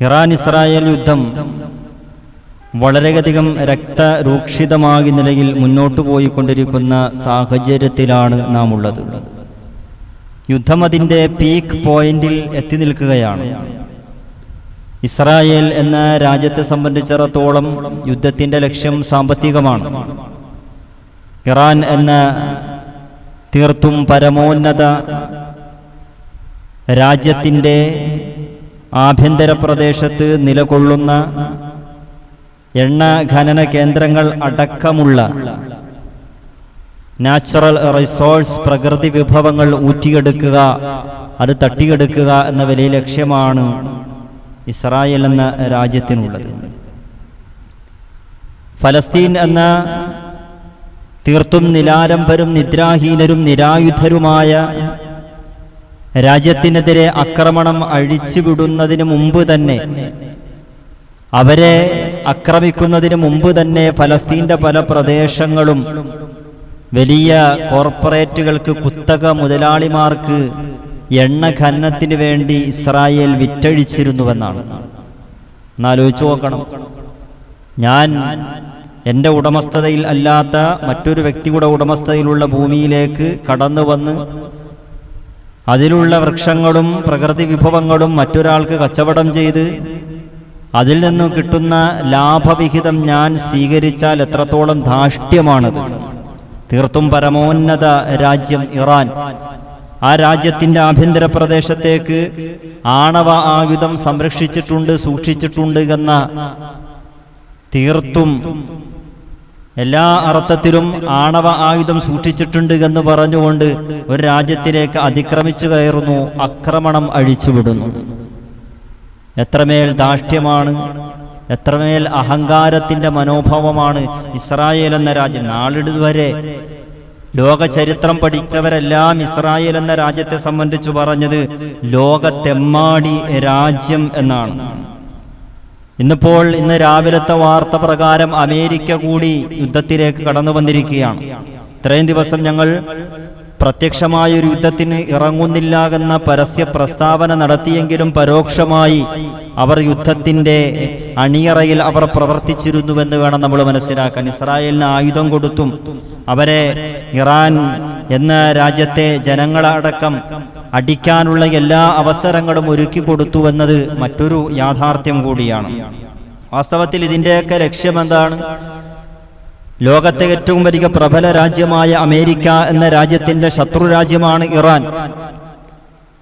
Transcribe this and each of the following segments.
Iran Israel യുദ്ധം വളരെയധികം രക്തരൂക്ഷിതമായ നിലയിൽ മുന്നോട്ടു പോയിക്കൊണ്ടിരിക്കുന്ന സാഹചര്യത്തിലാണ് നാം ഉള്ളത് യുദ്ധം അതിന്റെ പീക്ക് പോയിന്റിൽ എത്തി നിൽക്കുകയാണ്. ഇസ്രായേൽ എന്ന രാജ്യത്തെ സംബന്ധിച്ചിടത്തോളം യുദ്ധത്തിന്റെ ലക്ഷ്യം സാമ്പത്തികമാണ്. ഇറാൻ എന്ന തീർത്തും പരമോന്നത രാജ്യത്തിന്റെ ആഭ്യന്തര പ്രദേശത്ത് നിലകൊള്ളുന്ന എണ്ണ ഖനന കേന്ദ്രങ്ങൾ അടക്കമുള്ള നാച്ചുറൽ റിസോഴ്സ് പ്രകൃതി വിഭവങ്ങൾ ഊറ്റിയെടുക്കുക അത് തട്ടിയെടുക്കുക എന്ന വലിയ ലക്ഷ്യമാണ് ഇസ്രായേൽ എന്ന രാജ്യത്തിനുള്ളത്. ഫലസ്തീൻ എന്ന തീർത്തും നിലാരംഭരും നിദ്രാഹീനരും നിരായുധരുമായ രാജ്യത്തിനെതിരെ ആക്രമണം അഴിച്ചുവിടുന്നതിന് മുമ്പ് തന്നെ അവരെ ആക്രമിക്കുന്നതിന് മുമ്പ് തന്നെ ഫലസ്തീന്റെ പല പ്രദേശങ്ങളും വലിയ കോർപ്പറേറ്റുകൾക്ക് കുത്തക മുതലാളിമാർക്ക് എണ്ണ ഖനനത്തിന് വേണ്ടി ഇസ്രായേൽ വിറ്റഴിച്ചിരുന്നുവെന്നാണ്. എന്നാലോചിച്ചു നോക്കണം. ഞാൻ എന്റെ ഉടമസ്ഥതയിൽ അല്ലാത്ത മറ്റൊരു വ്യക്തിയുടെ ഉടമസ്ഥതയിലുള്ള ഭൂമിയിലേക്ക് കടന്നു വന്ന് അതിലുള്ള വൃക്ഷങ്ങളും പ്രകൃതി വിഭവങ്ങളും മറ്റൊരാൾക്ക് കച്ചവടം ചെയ്ത് അതിൽ നിന്നും കിട്ടുന്ന ലാഭവിഹിതം ഞാൻ സ്വീകരിച്ചാൽ എത്രത്തോളം ധാഷ്ട്യമാണത്. തീർത്തും പരമോന്നത രാജ്യം ഇറാൻ. ആ രാജ്യത്തിന്റെ ആഭ്യന്തര പ്രദേശത്തേക്ക് ആണവ ആയുധം സംരക്ഷിച്ചിട്ടുണ്ട് സൂക്ഷിച്ചിട്ടുണ്ട് എന്ന തീർത്തും എല്ലാ അർത്ഥത്തിലും ആണവ ആയുധം സൂക്ഷിച്ചിട്ടുണ്ട് എന്ന് പറഞ്ഞുകൊണ്ട് ഒരു രാജ്യത്തിലേക്ക് അതിക്രമിച്ചു കയറുന്നു ആക്രമണം അഴിച്ചുവിടുന്നു എത്രമേൽ ദാഷ്ട്യമാണ് എത്രമേൽ അഹങ്കാരത്തിന്റെ മനോഭാവമാണ് ഇസ്രായേൽ എന്ന രാജ്യം. നാളിതുവരെ ലോക ചരിത്രം പഠിച്ചവരെല്ലാം ഇസ്രായേൽ എന്ന രാജ്യത്തെ സംബന്ധിച്ചു പറഞ്ഞത് ലോകത്തെമ്മാടി രാജ്യം എന്നാണ്. ഇന്നിപ്പോൾ ഇന്ന് രാവിലത്തെ വാർത്ത പ്രകാരം അമേരിക്ക കൂടി യുദ്ധത്തിലേക്ക് കടന്നു വന്നിരിക്കുകയാണ്. ഇത്രയും ദിവസം ഞങ്ങൾ പ്രത്യക്ഷമായ ഒരു യുദ്ധത്തിന് ഇറങ്ങുന്നില്ല എന്ന പരസ്യ പ്രസ്താവന നടത്തിയെങ്കിലും പരോക്ഷമായി അവർ യുദ്ധത്തിന്റെ അണിയറയിൽ അവർ പ്രവർത്തിച്ചിരുന്നുവെന്ന് വേണം നമ്മൾ മനസ്സിലാക്കാൻ. ഇസ്രായേലിന് ആയുധം കൊടുത്തും അവരെ ഇറാൻ എന്ന രാജ്യത്തെ ജനങ്ങളടക്കം അടിക്കാനുള്ള എല്ലാ അവസരങ്ങളും ഒരുക്കി കൊടുത്തു എന്നത് മറ്റൊരു യാഥാർത്ഥ്യം കൂടിയാണ്. വാസ്തവത്തിൽ ഇതിന്റെയൊക്കെ ലക്ഷ്യമെന്താണ്? ലോകത്തെ ഏറ്റവും വലിയ പ്രബല രാജ്യമായ അമേരിക്ക എന്ന രാജ്യത്തിന്റെ ശത്രു രാജ്യമാണ് ഇറാൻ.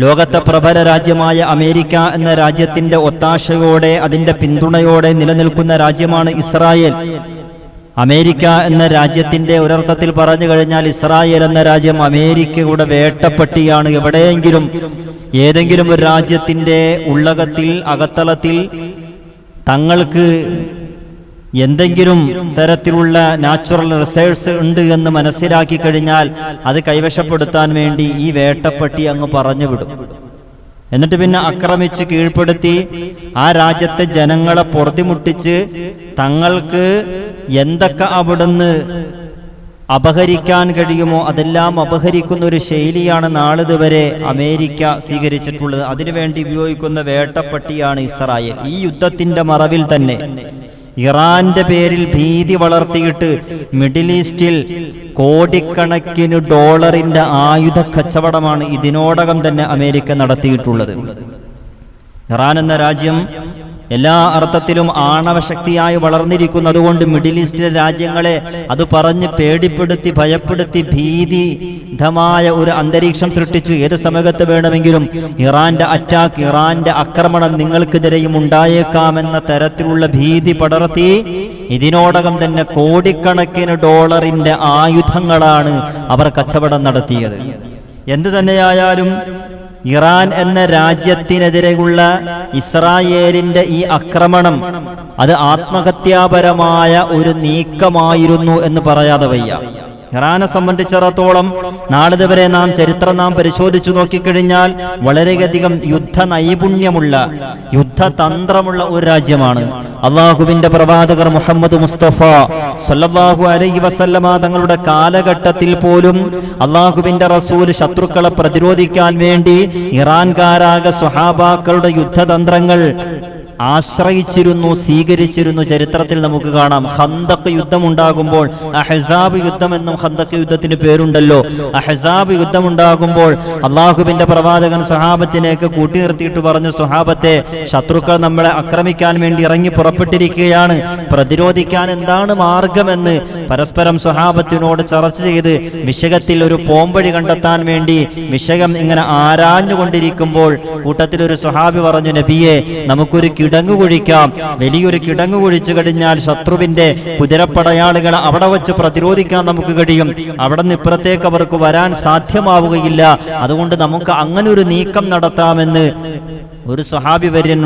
ലോകത്തെ പ്രബല രാജ്യമായ അമേരിക്ക എന്ന രാജ്യത്തിന്റെ ഒത്താശയോടെ അതിന്റെ പിന്തുണയോടെ നിലനിൽക്കുന്ന രാജ്യമാണ് ഇസ്രായേൽ. അമേരിക്ക എന്ന രാജ്യത്തിന്റെ ഒരർത്ഥത്തിൽ പറഞ്ഞു കഴിഞ്ഞാൽ ഇസ്രായേൽ എന്ന രാജ്യം അമേരിക്കയുടെ വേട്ടപ്പെട്ടിയാണ്. എവിടെയെങ്കിലും ഏതെങ്കിലും ഒരു രാജ്യത്തിന്റെ ഉള്ളകത്തിൽ അകത്തളത്തിൽ തങ്ങൾക്ക് എന്തെങ്കിലും തരത്തിലുള്ള നാച്ചുറൽ റിസേഴ്സ് ഉണ്ട് എന്ന് മനസ്സിലാക്കി കഴിഞ്ഞാൽ അത് കൈവശപ്പെടുത്താൻ വേണ്ടി ഈ വേട്ടപ്പെട്ടി അങ്ങ് പറഞ്ഞു വിടും. എന്നിട്ട് പിന്നെ ആക്രമിച്ച് കീഴ്പ്പെടുത്തി ആ രാജ്യത്തെ ജനങ്ങളെ പൊറുതിമുട്ടിച്ച് തങ്ങൾക്ക് എന്തൊക്കെ അവിടുന്ന് അപഹരിക്കാൻ കഴിയുമോ അതെല്ലാം അപഹരിക്കുന്ന ഒരു ശൈലിയാണ് നാളിതുവരെ അമേരിക്ക സ്വീകരിച്ചിട്ടുള്ളത്. അതിനുവേണ്ടി ഉപയോഗിക്കുന്ന വേട്ടപ്പട്ടിയാണ് ഇസ്രായേൽ. ഈ യുദ്ധത്തിന്റെ മറവിൽ തന്നെ ഇറാന്റെ പേരിൽ ഭീതി വളർത്തിയിട്ട് മിഡിൽ ഈസ്റ്റിൽ കോടിക്കണക്കിന് ഡോളറിന്റെ ആയുധ കച്ചവടമാണ് ഇതിനോടകം തന്നെ അമേരിക്ക നടത്തിയിട്ടുള്ളത്. ഇറാൻ എന്ന രാജ്യം എല്ലാ അർത്ഥത്തിലും ആണവശക്തിയായി വളർന്നിരിക്കുന്നതുകൊണ്ട് മിഡിൽ ഈസ്റ്റിലെ രാജ്യങ്ങളെ അത് പറഞ്ഞ് പേടിപ്പെടുത്തി ഭയപ്പെടുത്തി ഭീതിധമായ ഒരു അന്തരീക്ഷം സൃഷ്ടിച്ചു. ഏത് സമയത്ത് വേണമെങ്കിലും ഇറാന്റെ അറ്റാക്ക് ഇറാന്റെ ആക്രമണം നിങ്ങൾക്കെതിരെയും ഉണ്ടായേക്കാമെന്ന തരത്തിലുള്ള ഭീതി പടർത്തി ഇതിനോടകം തന്നെ കോടിക്കണക്കിന് ഡോളറിന്റെ ആയുധങ്ങളാണ് അവർ കച്ചവടം നടത്തിയത്. എന്തു തന്നെയായാലും ഇറാൻ എന്ന രാജ്യത്തിനെതിരെയുള്ള ഇസ്രായേലിന്റെ ഈ ആക്രമണം അത് ആത്മഹത്യാപരമായ ഒരു നീക്കമായിരുന്നു എന്ന് പറയാതെ വയ്യ. ഇറാനെ സംബന്ധിച്ചിടത്തോളം നാളിതുവരെ നാം ചരിത്രം നാം പരിശോധിച്ചു നോക്കിക്കഴിഞ്ഞാൽ വളരെയധികം യുദ്ധ നൈപുണ്യമുള്ള യുദ്ധതന്ത്രമുള്ള ഒരു രാജ്യമാണ്. അള്ളാഹുവിന്റെ പ്രവാചകർ മുഹമ്മദ് മുസ്തഫ സല്ലല്ലാഹു അലൈഹി വസല്ലമ തങ്ങളുടെ കാലഘട്ടത്തിൽ പോലും അള്ളാഹുവിന്റെ റസൂൽ ശത്രുക്കളെ പ്രതിരോധിക്കാൻ വേണ്ടി ഇറാൻകാരാക സ്വഹാബാക്കളുടെ യുദ്ധതന്ത്രങ്ങൾ ആശ്രയിച്ചിരുന്നു സ്വീകരിച്ചിരുന്നു ചരിത്രത്തിൽ നമുക്ക് കാണാം. ഹന്തക്ക് യുദ്ധമുണ്ടാകുമ്പോൾ അഹസാബ് യുദ്ധം എന്നും ഹന്തക്ക് യുദ്ധത്തിന് പേരുണ്ടല്ലോ. അഹസാബ് യുദ്ധമുണ്ടാകുമ്പോൾ അള്ളാഹുബിന്റെ പ്രവാചകൻ സുഹാബത്തിനെയൊക്കെ കൂട്ടി നിർത്തിയിട്ട് പറഞ്ഞു സുഹാബത്തെ ശത്രുക്കൾ നമ്മളെ ആക്രമിക്കാൻ വേണ്ടി ഇറങ്ങി പുറപ്പെട്ടിരിക്കുകയാണ്. പ്രതിരോധിക്കാൻ എന്താണ് മാർഗമെന്ന് പരസ്പരം സുഹാബത്തിനോട് ചർച്ച ചെയ്ത് വിഷയത്തിൽ ഒരു പോംവഴി കണ്ടെത്താൻ വേണ്ടി വിഷയം ഇങ്ങനെ ആരാഞ്ഞുകൊണ്ടിരിക്കുമ്പോൾ കൂട്ടത്തിൽ ഒരു സുഹാബി പറഞ്ഞു നബിയെ നമുക്കൊരു കിടങ്ങു കുഴിക്കാം. വലിയൊരു കിടങ്ങു കുഴിച്ചു കഴിഞ്ഞാൽ ശത്രുവിന്റെ കുതിരപ്പടയാളികളെ അവിടെ വെച്ച് പ്രതിരോധിക്കാൻ നമുക്ക് കഴിയും. അവിടെ നിന്ന് ഇപ്പുറത്തേക്ക് അവർക്ക് വരാൻ സാധ്യമാവുകയില്ല. അതുകൊണ്ട് നമുക്ക് അങ്ങനെ ഒരു നീക്കം നടത്താമെന്ന് ഒരു സ്വഹാബി വര്യൻ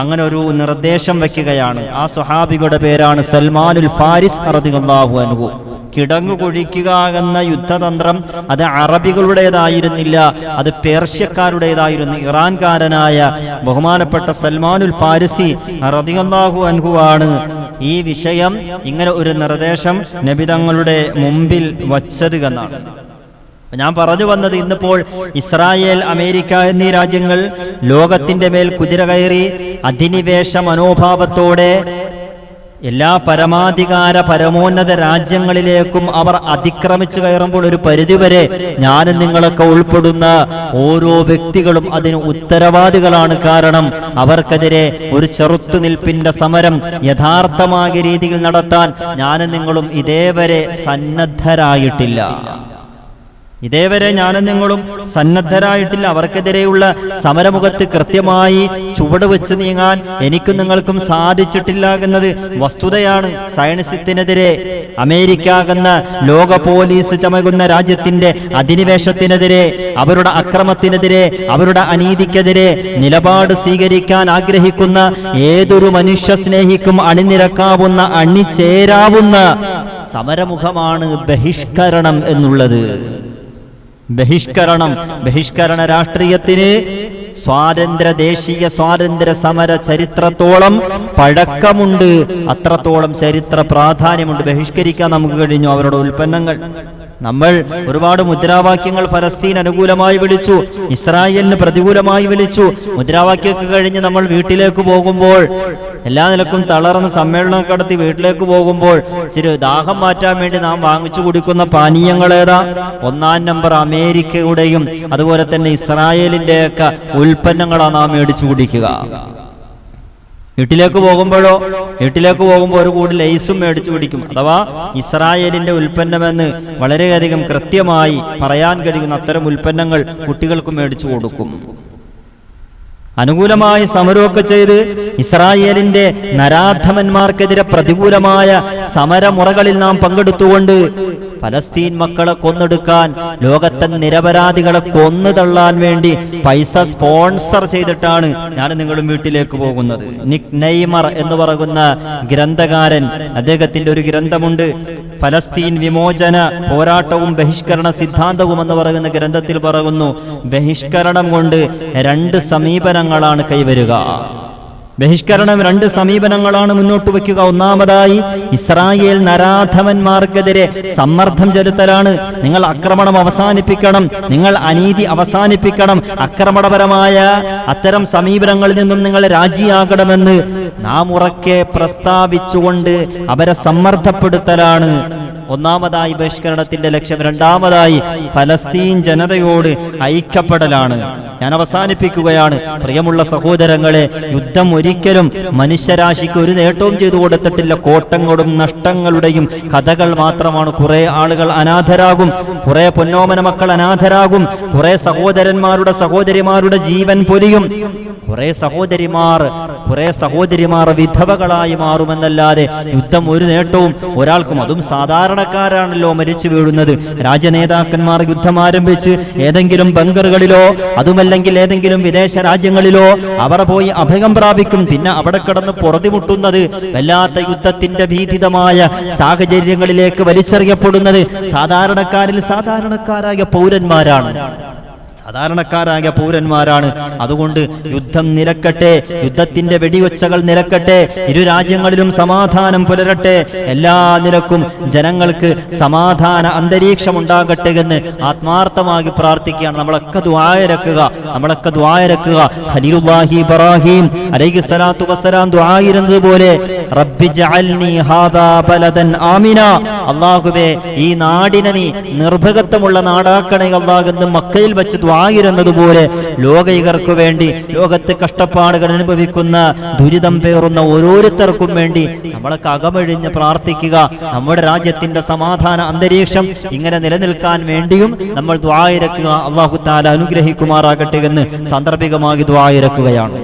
അങ്ങനെ ഒരു നിർദ്ദേശം വെക്കുകയാണ് ആ സ്വഹാബിയുടെ പേരാണ് സൽമാനുൽ ഫാരിസ് റളിയല്ലാഹു അൻഹു. കിടങ്ങു കുഴിക്കുക എന്ന യുദ്ധതന്ത്രം അത് അറബികളുടേതായിരുന്നില്ല അത് പേർഷ്യക്കാരുടേതായിരുന്നു. ഇറാൻകാരനായ ബഹുമാനപ്പെട്ട സൽമാനുൽ ഫാരിസി റതിയല്ലാഹു അൻഹുവാണ്. ഈ വിഷയം ഇങ്ങനെ ഒരു നിർദ്ദേശം നബിതങ്ങളുടെ മുമ്പിൽ വച്ചത് എന്നാണ്. ഞാൻ പറഞ്ഞു വന്നത് ഇന്നിപ്പോൾ ഇസ്രായേൽ അമേരിക്ക എന്നീ രാജ്യങ്ങൾ ലോകത്തിന്റെ മേൽ കുതിര കയറി അധിനിവേശ മനോഭാവത്തോടെ എല്ലാ പരമാധികാര പരമോന്നത രാജ്യങ്ങളിലേക്കും അവർ അതിക്രമിച്ചു കയറുമ്പോൾ ഒരു പരിധിവരെ ഞാനും നിങ്ങളൊക്കെ ഉൾപ്പെടുന്ന ഓരോ വ്യക്തികളും അതിന് ഉത്തരവാദികളാണ്. കാരണം അവർക്കെതിരെ ഒരു ചെറുത്തുനിൽപ്പിന്റെ സമരം യഥാർത്ഥമായ രീതിയിൽ നടത്താൻ ഞാനും നിങ്ങളും ഇതേവരെ സന്നദ്ധരായിട്ടില്ല. ഇതേവരെ ഞാനും നിങ്ങളും സന്നദ്ധരായിട്ടില്ല. അവർക്കെതിരെയുള്ള സമരമുഖത്ത് കൃത്യമായി ചുവട് വെച്ച് നീങ്ങാൻ എനിക്കും നിങ്ങൾക്കും സാധിച്ചിട്ടില്ല എന്നത് വസ്തുതയാണ്. സയൻസത്തിനെതിരെ അമേരിക്ക എന്ന ലോക പോലീസ് ചമകുന്ന രാജ്യത്തിന്റെ അധിനിവേശത്തിനെതിരെ അവരുടെ അക്രമത്തിനെതിരെ അവരുടെ അനീതിക്കെതിരെ നിലപാട് സ്വീകരിക്കാൻ ആഗ്രഹിക്കുന്ന ഏതൊരു മനുഷ്യ സ്നേഹിക്കും അണിനിരക്കാവുന്ന അണിചേരാവുന്ന സമരമുഖമാണ് ബഹിഷ്കരണം എന്നുള്ളത്. ബഹിഷ്കരണം ബഹിഷ്കരണ രാഷ്ട്രീയത്തിന് സ്വാതന്ത്ര്യ ദേശീയ സ്വാതന്ത്ര്യ സമര ചരിത്രത്തോളം പഴക്കമുണ്ട്. അത്രത്തോളം ചരിത്ര പ്രാധാന്യമുണ്ട്. ബഹിഷ്കരിക്കാൻ നമുക്ക് കഴിഞ്ഞു അവരുടെ ഉൽപ്പന്നങ്ങൾ. നമ്മൾ ഒരുപാട് മുദ്രാവാക്യങ്ങൾ ഫലസ്തീൻ അനുകൂലമായി വിളിച്ചു ഇസ്രായേലിന് പ്രതികൂലമായി വിളിച്ചു. മുദ്രാവാക്യമൊക്കെ കഴിഞ്ഞ് നമ്മൾ വീട്ടിലേക്ക് പോകുമ്പോൾ എല്ലാ നിലക്കും തളർന്ന് സമ്മേളനം കടത്തി വീട്ടിലേക്ക് പോകുമ്പോൾ ചില ദാഹം മാറ്റാൻ വേണ്ടി നാം വാങ്ങിച്ചു കുടിക്കുന്ന പാനീയങ്ങൾ ഏതാ? ഒന്നാം നമ്പർ അമേരിക്കയുടെയും അതുപോലെ തന്നെ ഇസ്രായേലിന്റെയൊക്കെ ഉൽപ്പന്നങ്ങളാണ് നാം മേടിച്ചു കുടിക്കുക. വീട്ടിലേക്ക് പോകുമ്പോഴോ വീട്ടിലേക്ക് പോകുമ്പോൾ ഒരു കൂടി ലൈസും മേടിച്ചു പിടിക്കും. അഥവാ ഇസ്രായേലിന്റെ ഉൽപ്പന്നമെന്ന് വളരെയധികം കൃത്യമായി പറയാൻ കഴിയുന്ന അത്തരം ഉൽപ്പന്നങ്ങൾ കുട്ടികൾക്ക് മേടിച്ചു കൊടുക്കും. അനുകൂലമായി സമരമൊക്കെ ചെയ്ത് ഇസ്രായേലിന്റെ നരാധമന്മാർക്കെതിരെ പ്രതികൂലമായ സമരമുറകളിൽ നാം പങ്കെടുത്തുകൊണ്ട് ഫലസ്തീൻ മക്കളെ കൊന്നെടുക്കാൻ ലോകത്തെ നിരപരാധികളെ കൊന്നു തള്ളാൻ വേണ്ടി പൈസ സ്പോൺസർ ചെയ്തിട്ടാണ് ഞാൻ നിങ്ങളും വീട്ടിലേക്ക് പോകുന്നത്. നിക് നെയ്മർ എന്ന് പറയുന്ന ഗ്രന്ഥകാരൻ അദ്ദേഹത്തിന്റെ ഒരു ഗ്രന്ഥമുണ്ട്. ഫലസ്തീൻ വിമോചന പോരാട്ടവും ബഹിഷ്കരണ സിദ്ധാന്തവും എന്ന് പറയുന്ന ഗ്രന്ഥത്തിൽ പറയുന്നു ബഹിഷ്കരണം കൊണ്ട് രണ്ട് സമീപനങ്ങളാണ് കൈവരുക. ബഹിഷ്കരണം രണ്ട് സമീപനങ്ങളാണ് മുന്നോട്ട് വയ്ക്കുക. ഒന്നാമതായി ഇസ്രായേൽ നരാധവന്മാർക്കെതിരെ സമ്മർദ്ദം ചെലുത്തലാണ്. നിങ്ങൾ ആക്രമണം അവസാനിപ്പിക്കണം. നിങ്ങൾ അനീതി അവസാനിപ്പിക്കണം. ആക്രമണപരമായ അത്തരം സമീപനങ്ങളിൽ നിന്നും നിങ്ങൾ രാജിയാകണമെന്ന് നാം ഉറക്കെ പ്രസ്താവിച്ചുകൊണ്ട് അവരെ സമ്മർദ്ദപ്പെടുത്തലാണ്. ഒന്നാമതായി ബഹിഷ്കരണത്തിന്റെ ലക്ഷ്യം. രണ്ടാമതായി ഫലസ്തീൻ ജനതയോട് ഐക്യപ്പെടലാണ്. ഞാൻ അവസാനിപ്പിക്കുകയാണ്. പ്രിയമുള്ള സഹോദരങ്ങളെ യുദ്ധം ഒരിക്കലും മനുഷ്യരാശിക്ക് ഒരു നേട്ടവും ചെയ്തു കൊടുത്തിട്ടില്ല. കോട്ടങ്ങളും നഷ്ടങ്ങളുടെയും കഥകൾ മാത്രമാണ്. കുറെ ആളുകൾ അനാഥരാകും. കുറെ പൊന്നോമന മക്കൾ അനാഥരാകും. കുറെ സഹോദരന്മാരുടെ സഹോദരിമാരുടെ ജീവൻ പൊലിയും. കുറെ സഹോദരിമാർ കുറെ സഹോദരിമാർ വിധവകളായി മാറുമെന്നല്ലാതെ യുദ്ധം ഒരു നേട്ടവും ഒരാൾക്കും അതും സാധാരണക്കാരാണല്ലോ മരിച്ചു വീഴുന്നത്. രാജനേതാക്കന്മാർ യുദ്ധം ആരംഭിച്ച് ഏതെങ്കിലും ബങ്കറുകളിലോ അതുമല്ലെങ്കിൽ ഏതെങ്കിലും വിദേശ രാജ്യങ്ങളിലോ അവർ പോയി അഭയം പ്രാപിക്കും. പിന്നെ അവിടെ കിടന്ന് പൊറുതിമുട്ടുന്നത് വല്ലാത്ത യുദ്ധത്തിന്റെ ഭീതിതമായ സാഹചര്യങ്ങളിലേക്ക് വലിച്ചെറിയപ്പെടുന്നത് സാധാരണക്കാരിൽ സാധാരണക്കാരായ പൗരന്മാരാണ്. സാധാരണക്കാരായ പൗരന്മാരാണ്. അതുകൊണ്ട് യുദ്ധം നിരക്കട്ടെ യുദ്ധത്തിന്റെ വെടിവെച്ചകൾ നിരക്കട്ടെ ഇരു രാജ്യങ്ങളിലും സമാധാനം പുലരട്ടെ എല്ലാ നിരക്കും ജനങ്ങൾക്ക് സമാധാന അന്തരീക്ഷം ഉണ്ടാകട്ടെ എന്ന് ആത്മാർത്ഥമായി പ്രാർത്ഥിക്കുകയാണ്. നമ്മളൊക്കെ ദ്വായരക്കുക നമ്മളൊക്കെ ദ്വായരക്കുക ഖലീലുല്ലാഹി ഇബ്രാഹിം അലൈഹി സ്വലാത്തു വസ്സലാം ദ്വായിരുന്നത് പോലെ റബ്ബി ജഅൽനി ഹാദാ ബലദൻ ആമിന. അല്ലാഹുവേ ഈ നാടിനെ നീ നിർഭകത്വമുള്ള നാടാക്കണേ അല്ലാഹെന്ന് മക്കയിൽ വെച്ച് ദ്വായിരുന്നതുപോലെ ലോകൈകർക്ക് വേണ്ടി ലോകത്ത് കഷ്ടപ്പാടുകൾ അനുഭവിക്കുന്ന ദുരിതം പേറുന്ന ഓരോരുത്തർക്കും വേണ്ടി നമ്മളൊക്കെ അകമഴിഞ്ഞ് പ്രാർത്ഥിക്കുക. നമ്മുടെ രാജ്യത്തിന്റെ സമാധാന അന്തരീക്ഷം ഇങ്ങനെ നിലനിൽക്കാൻ വേണ്ടിയും നമ്മൾ ദ്വായിരക്കുക അള്ളാഹു താല അനുഗ്രഹിക്കുമാറാകട്ടെ എന്ന് സാന്ദർഭികമായി ദ്വായിരക്കുകയാണ്